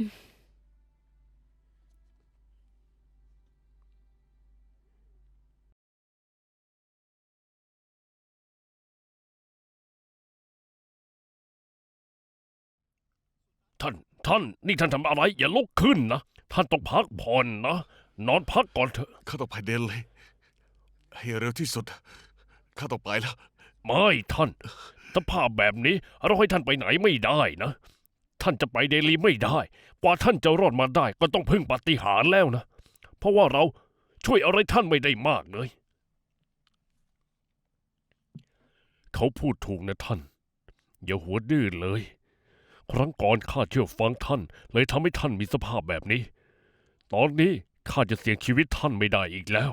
ท่าน ท่าน นี่ท่านทำอะไร อย่าลุกขึ้นนะ ท่านต้องพักผ่อนนะ นอนพักก่อนเถอะ ข้าต้องไปเดนเลย ให้เร็วที่สุด ข้าต้องไปแล้ว ไม่ท่าน สภาพแบบนี้เราให้ท่านไปไหนไม่ได้นะ ท่านจะไปเดลีไม่ได้ กว่าท่านจะรอดมาได้ ก็ต้องพึ่งปาฏิหาริย์แล้วนะ เพราะว่าเราช่วยอะไรท่านไม่ได้มากเลย เขาพูดถูกนะท่าน อย่าหัวดื้อเลย ครั้งก่อนข้าเชื่อฟังท่าน เลยทำให้ท่านมีสภาพแบบนี้ ตอนนี้ข้าจะเสี่ยงชีวิตท่านไม่ได้อีกแล้ว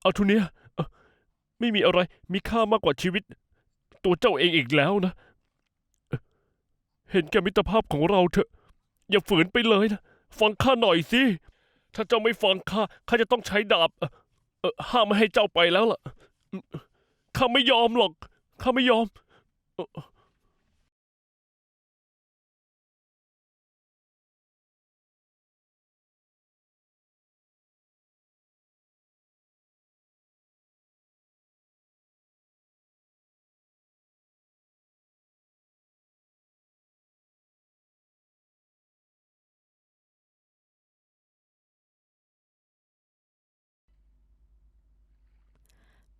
เอาทุเนียไม่มีอะไรมีค่ามากกว่าชีวิต ตัวเจ้าเองอีกแล้วนะ เห็นแก่มิตรภาพของเราเถอะ อย่าฝืนไปเลยนะ ฟังข้าหน่อยสิ ถ้าเจ้าไม่ฟังข้า ข้าจะต้องใช้ดาบเอ่อเอ่อห้ามไม่ให้เจ้าไปแล้วล่ะ ข้าไม่ยอมหรอก ข้าไม่ยอม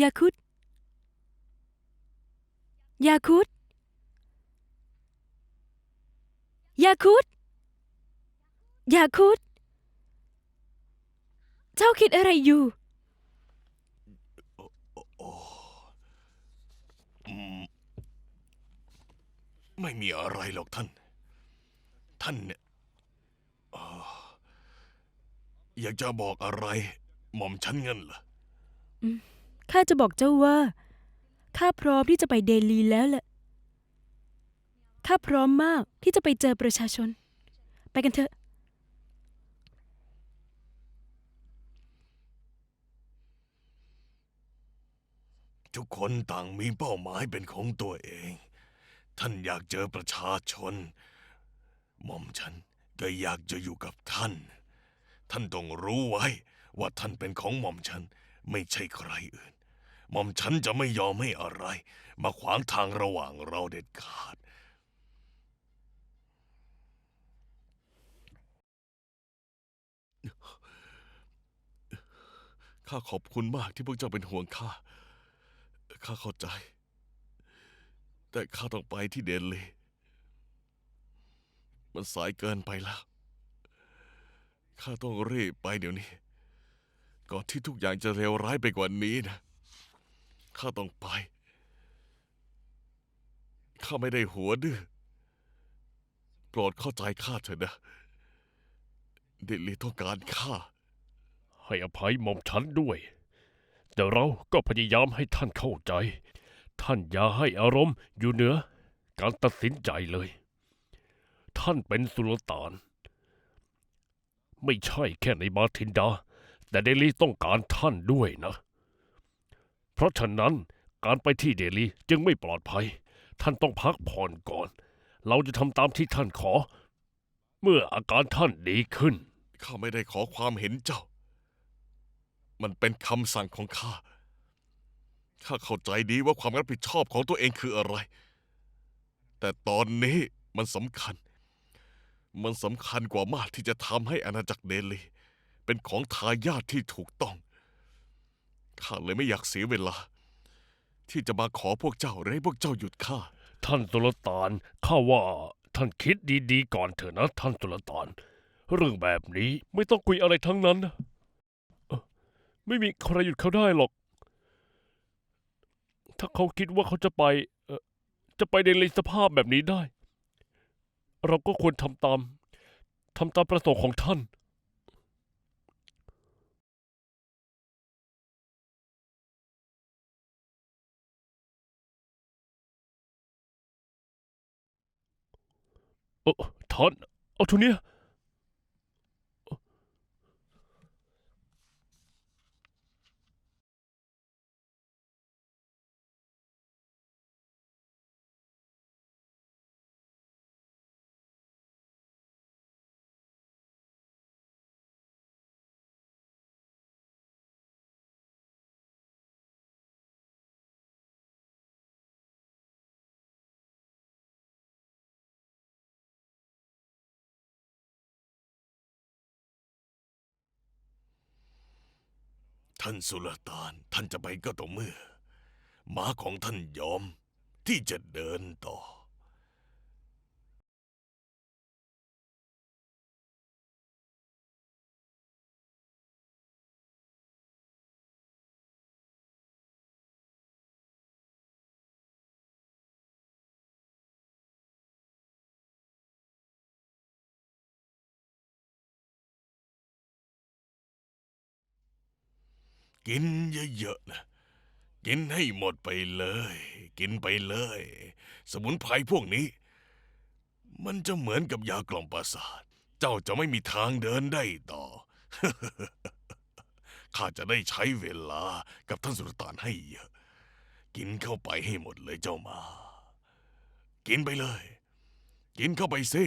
ยาคุดยาคุดยาคุดยาคุดเจ้าคิดอะไรอยู่ไม่มีอะไรหรอกท่าน ท่านเนี่ยเอ่ออยากจะบอกอะไร หม่อมฉันเงินเหรอ ข้าจะบอกเจ้าว่า ข้าพร้อมที่จะไปเดลีแล้วแหละ ข้าพร้อมมากที่จะไปเจอประชาชน ไปกันเถอะ ทุกคนต่างมีเป้าหมายเป็นของตัวเอง ท่านอยากเจอประชาชน หม่อมฉันก็อยากจะอยู่กับท่าน ท่านต้องรู้ไว้ว่าท่านเป็นของหม่อมฉัน ไม่ใช่ใครอื่น หม่อมฉันจะไม่ยอมให้อะไร มาขวางทางระหว่างเราเด็ดขาด ข้าขอบคุณมากที่พวกเจ้าเป็นห่วงข้า ข้าเข้าใจ แต่ข้าต้องไปที่เดนลีมันสายเกินไปแล้ว ข้าต้องรีบไปเดี๋ยวนี้ ก่อนที่ทุกอย่างจะเลวร้ายไปกว่านี้นะ ข้าต้องไป ข้าไม่ได้หัวดื้อ โปรดเข้าใจข้าเถอะนะ เดนลีต้องการข้า ให้อภัยหม่อมฉันด้วย แต่เราก็พยายามให้ท่านเข้าใจ ท่านอย่าให้อารมณ์อยู่เหนือ การตัดสินใจเลย ท่านเป็นสุลต่าน ไม่ใช่แค่ในมาทินดา แต่เดลีต้องการท่านด้วยนะ เพราะฉะนั้นการไปที่เดลีจึงไม่ปลอดภัย ท่านต้องพักผ่อนก่อน เราจะทำตามที่ท่านขอ เมื่ออาการท่านดีขึ้น ข้าไม่ได้ขอความเห็นเจ้า มันเป็นคำสั่งของข้า ข้าเข้าใจดีว่าความรับผิดชอบของตัวเองคืออะไร แต่ตอนนี้มันสำคัญ มันสำคัญกว่ามากที่จะทำให้อาณาจักรเดลีเป็นของทายาทที่ถูกต้อง ข้าเลยไม่อยากเสียเวลา ที่จะมาขอพวกเจ้าหรือให้พวกเจ้าหยุดข้า ท่านสุลตานข้าว่าท่านคิดดีๆก่อนเถอะนะท่านสุลตาน เรื่องแบบนี้ไม่ต้องคุยอะไรทั้งนั้นนะเอ่อไม่มีใครหยุดเขาได้หรอก ถ้าเขาคิดว่าเขาจะไปเอ่อจะไปในสภาพแบบนี้ได้ เราก็ควรทำตามทำตามประสงค์ของท่าน เออท่ ท่านสุลต่าน ท่านจะไปก็ต่อเมื่อม้าของท่านยอมที่จะเดินต่อ กินเยอะๆนะกินให้หมดไปเลย กินไปเลย สมุนไพรพวกนี้ มันจะเหมือนกับยากล่อมประสาท เจ้าจะไม่มีทางเดินได้ต่อ ข้าจะได้ใช้เวลากับท่านสุลต่านให้เยอะ กินเข้าไปให้หมดเลยเจ้ามา กินไปเลย กินเข้าไปสิ